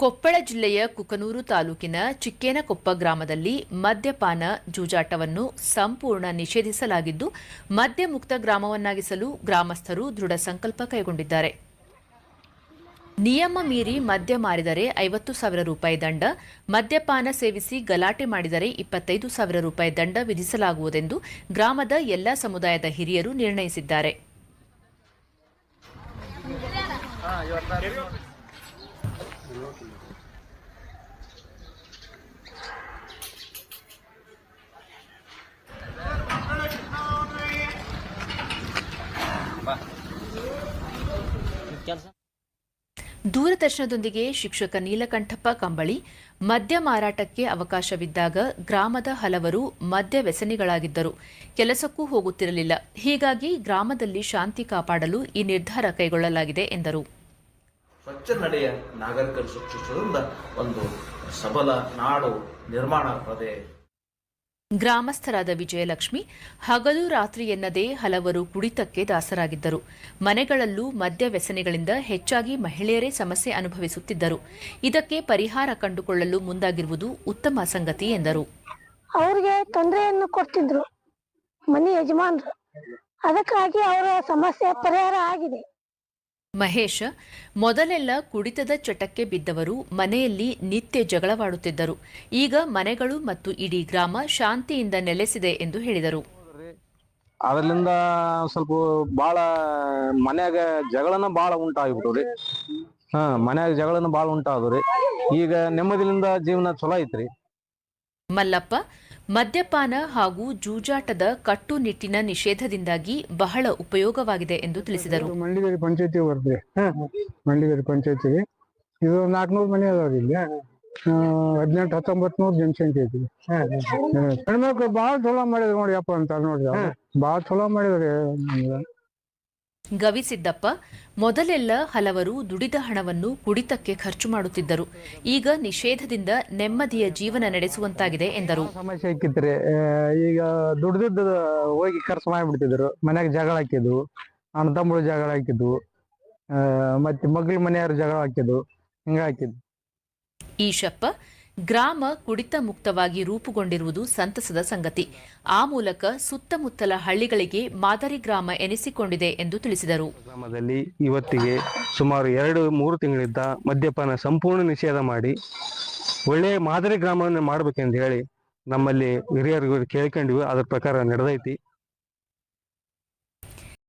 ಕೊಪ್ಪಳ ಜಿಲ್ಲೆಯ ಕುಕನೂರು ತಾಲೂಕಿನ ಚಿಕ್ಕೇನಕೊಪ್ಪ ಗ್ರಾಮದಲ್ಲಿ ಮದ್ಯಪಾನ ಜೂಜಾಟವನ್ನು ಸಂಪೂರ್ಣ ನಿಷೇಧಿಸಲಾಗಿದ್ದು ಮದ್ಯ ಮುಕ್ತ ಗ್ರಾಮವನ್ನಾಗಿಸಲು ಗ್ರಾಮಸ್ಥರು ದೃಢ ಸಂಕಲ್ಪ ಕೈಗೊಂಡಿದ್ದಾರೆ. ನಿಯಮ ಮೀರಿ ಮದ್ಯ ಮಾರಿದರೆ ಐವತ್ತು ಸಾವಿರ ರೂಪಾಯಿ ದಂಡ, ಮದ್ಯಪಾನ ಸೇವಿಸಿ ಗಲಾಟೆ ಮಾಡಿದರೆ ಇಪ್ಪತ್ತೈದು ಸಾವಿರ ರೂಪಾಯಿ ದಂಡ ವಿಧಿಸಲಾಗುವುದೆಂದು ಗ್ರಾಮದ ಎಲ್ಲ ಸಮುದಾಯದ ಹಿರಿಯರು ನಿರ್ಣಯಿಸಿದ್ದಾರೆ. ದೂರದರ್ಶನದೊಂದಿಗೆ ಶಿಕ್ಷಕ ನೀಲಕಂಠಪ್ಪ ಕಂಬಳಿ, ಮದ್ಯ ಮಾರಾಟಕ್ಕೆ ಅವಕಾಶವಿದ್ದಾಗ ಗ್ರಾಮದ ಹಲವರು ಮದ್ಯ ವ್ಯಸನಿಗಳಾಗಿದ್ದರು. ಕೆಲಸಕ್ಕೂ ಹೋಗುತ್ತಿರಲಿಲ್ಲ. ಹೀಗಾಗಿ ಗ್ರಾಮದಲ್ಲಿ ಶಾಂತಿ ಕಾಪಾಡಲು ಈ ನಿರ್ಧಾರ ಕೈಗೊಳ್ಳಲಾಗಿದೆ ಎಂದರು. ಸ್ವಚ್ಛ ನಡೆಯ ನಾಗರಿಕರು ಸೃಷ್ಟಿಸುವುದರಿಂದ ಒಂದು ಸಬಲ ನಾಡು ನಿರ್ಮಾಣ ಆಗ್ತದೆ ಗ್ರಾಮಸ್ಥರಾದ ವಿಜಯಲಕ್ಷ್ಮಿ ಹಗಲು ರಾತ್ರಿ ಎನ್ನದೇ ಹಲವರು ಕುಡಿತಕ್ಕೆ ದಾಸರಾಗಿದ್ದರು. ಮನೆಗಳಲ್ಲೂ ಮದ್ಯ ವ್ಯಸನಿಗಳಿಂದ ಹೆಚ್ಚಾಗಿ ಮಹಿಳೆಯರೇ ಸಮಸ್ಯೆ ಅನುಭವಿಸುತ್ತಿದ್ದರು. ಇದಕ್ಕೆ ಪರಿಹಾರ ಕಂಡುಕೊಳ್ಳಲು ಮುಂದಾಗಿರುವುದು ಉತ್ತಮ ಸಂಗತಿ ಎಂದರು. ಅವರಿಗೆ ತೊಂದರೆಯನ್ನು ಕೊಡ್ತಿದ್ರು ಮನೆ ಯಜಮಾನರು. ಅದಕ್ಕಾಗಿ ಅವರ ಸಮಸ್ಯೆ ಪರಿಹಾರ ಆಗಿದೆ. ಮಹೇಶ ಮೊದಲೆಲ್ಲ ಕುಡಿತದ ಚಟಕ್ಕೆ ಬಿದ್ದವರು ಮನೆಯಲ್ಲಿ ನಿತ್ಯ ಜಗಳವಾಡುತ್ತಿದ್ದರು. ಈಗ ಮನೆಗಳು ಮತ್ತು ಇಡೀ ಗ್ರಾಮ ಶಾಂತಿಯಿಂದ ನೆಲೆಸಿದೆ ಎಂದು ಹೇಳಿದರು. ಅದರಿಂದ ಸ್ವಲ್ಪ ಬಾಳ ಮನ್ಯಾಗ ಜಗಳನ ಬಾಳ ರೀ ಹಾ ಮನ್ಯಾಗ ಜಗಳನ ಬಾಳ ಉಂಟಾದ್ರಿ ಈಗ ನೆಮ್ಮದಿಲಿಂದ ಜೀವನ ಚಲೋ ಐತ್ರಿ. ಮಲ್ಲಪ್ಪ ಮದ್ಯಪಾನ ಹಾಗೂ ಜೂಜಾಟದ ಕಟ್ಟುನಿಟ್ಟಿನ ನಿಷೇಧದಿಂದಾಗಿ ಬಹಳ ಉಪಯೋಗವಾಗಿದೆ ಎಂದು ತಿಳಿಸಿದರು. ಮಂಡಿಗೇರಿ ಪಂಚಾಯತಿ ಬರ್ತದೆ ಮಂಡಿಗೇರಿ ಪಂಚಾಯತಿ. ಇದು ನಾಲ್ಕನೂರು ಮನೆ ಅದಾವ್ರಿ ಇಲ್ಲಿ. ಹದಿನೆಂಟು ಹತ್ತೊಂಬತ್ ನೂರು ಜನಸಂಖ್ಯೆ ಐತಿ ಹೆಣ್ಮಕ್ಳು ಬಾಳ ಚಲೋ ಮಾಡಿದ್ರು ನೋಡಿ ಅಪ್ಪ ಅಂತ ನೋಡ್ರಿ ಬಹಳ ಬಾಳ ಚಲೋ ಮಾಡಿದ್ರಿ. ಗವಿಸಿದ್ದಪ್ಪ ಮೊದಲೆಲ್ಲ ಹಲವರು ದುಡಿದ ಹಣವನ್ನು ಕುಡಿತಕ್ಕೆ ಖರ್ಚು ಮಾಡುತ್ತಿದ್ದರು. ಈಗ ನಿಷೇಧದಿಂದ ನೆಮ್ಮದಿಯ ಜೀವನ ನಡೆಸುವಂತಾಗಿದೆ ಎಂದರು. ಸಮಸ್ಯೆ ಹಾಕಿದ್ರೆ ಈಗ ದುಡ್ದಿದ್ದ ಹೋಗಿ ಖರ್ಚು ಮಾಡಿಬಿಡ್ತಿದ್ರು. ಮನ್ಯಾಗ ಜಗಳ ಹಾಕಿದ್ವು ಅಣ್ಣ ತಮ್ಮಳು ಜಗಳ ಹಾಕಿದ್ವು ಮತ್ತೆ ಮಗಳ ಮನೆಯವರು ಜಗಳ ಹಾಕಿದ್ವು ಹಿಂಗ ಹಾಕಿದ್ವು ಈಶಪ್ಪ ಗ್ರಾಮ ಕುಡಿತ ಮುಕ್ತವಾಗಿ ರೂಪುಗೊಂಡಿರುವುದು ಸಂತಸದ ಸಂಗತಿ. ಆ ಮೂಲಕ ಸುತ್ತಮುತ್ತಲ ಹಳ್ಳಿಗಳಿಗೆ ಮಾದರಿ ಗ್ರಾಮ ಎನಿಸಿಕೊಂಡಿದೆ ಎಂದು ತಿಳಿಸಿದರು. ಗ್ರಾಮದಲ್ಲಿ ಇವತ್ತಿಗೆ ಸುಮಾರು ಎರಡು ಮೂರು ತಿಂಗಳಿಂದ ಮದ್ಯಪಾನ ಸಂಪೂರ್ಣ ನಿಷೇಧ ಮಾಡಿ ಒಳ್ಳೆಯ ಮಾದರಿ ಗ್ರಾಮವನ್ನು ಮಾಡಬೇಕೆಂದು ಹೇಳಿ ನಮ್ಮಲ್ಲಿ ಹಿರಿಯರು ಕೇಳ್ಕೊಂಡಿವಿ. ಅದರ ಪ್ರಕಾರ ನಡೆದೈತಿ.